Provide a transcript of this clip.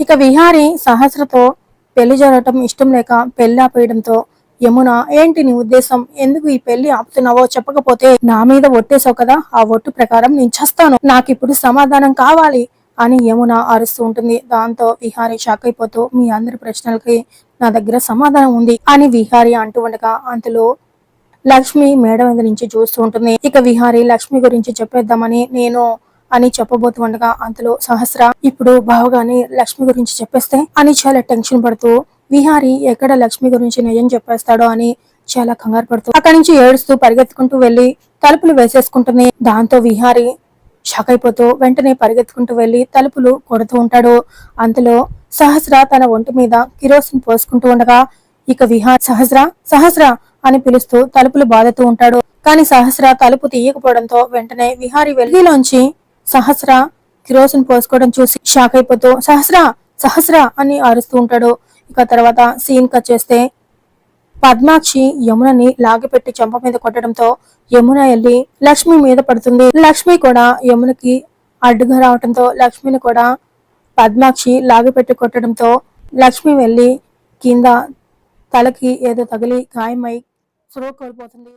ఇక విహారి సహస్రతో పెళ్ళి జరగటం ఇష్టం లేక పెళ్ళి ఆపేయడంతో యమున ఏంటి నీ ఉద్దేశం? ఎందుకు ఈ పెళ్ళి ఆపుతున్నావో చెప్పకపోతే నా మీద ఒట్టేసావు కదా? ఆ ఒట్టు ప్రకారం నేను చేస్తాను. నాకు ఇప్పుడు సమాధానం కావాలి అని యమున అరుస్తూ ఉంటుంది. దాంతో విహారి షాక్ అయిపోతూ మీ అందరి ప్రశ్నలకి నా దగ్గర సమాధానం ఉంది అని విహారి అంటూ ఉండగా అంతలో లక్ష్మి మేడ మీద నుంచి చూస్తూ ఉంటుంది. ఇక విహారి లక్ష్మి గురించి చెప్పేద్దామని నేను అని చెప్పబోతూ ఉండగా అంతలో సహస్ర ఇప్పుడు బావగాని లక్ష్మి గురించి చెప్పేస్తే అని చాలా టెన్షన్ పడుతూ విహారి ఎక్కడ లక్ష్మి గురించి నిజం చెప్పేస్తాడో అని చాలా కంగారు పడుతూ అక్కడి నుంచి ఏడుస్తూ పరిగెత్తుకుంటూ వెళ్ళి తలుపులు వేసేసుకుంటుంది. దాంతో విహారి షాక్ అయిపోతూ వెంటనే పరిగెత్తుకుంటూ వెళ్ళి తలుపులు కొడుతూ ఉంటాడు. అంతలో సహస్ర తన ఒంటి మీద కిరోసిన్ పోసుకుంటూ ఉండగా ఇక విహార్ సహస్ర సహస్ర అని పిలుస్తూ తలుపులు బాధతూ ఉంటాడు. కానీ సహస్ర తలుపు తీయకపోవడంతో వెంటనే విహారి వెలిగిలోంచి సహస్ర కిరోసిన్ పోసుకోవడం చూసి షాక్ అయిపోతూ సహస్ర సహస్ర అని అరుస్తూ ఉంటాడు. ఇక తర్వాత సీన్ కట్ చేస్తే పద్మాక్షి యమునని లాగిపెట్టి చెంప మీద కొట్టడంతో యమున వెళ్ళి లక్ష్మి మీద పడుతుంది. లక్ష్మి కూడా యమునకి అడ్డుగా రావడంతో లక్ష్మిని కూడా పద్మాక్షి లాగిపెట్టి కొట్టడంతో లక్ష్మి వెళ్ళి కింద తలకి ఏదో తగిలి గాయమై స్ట్రోక్ కోల్పోతుంది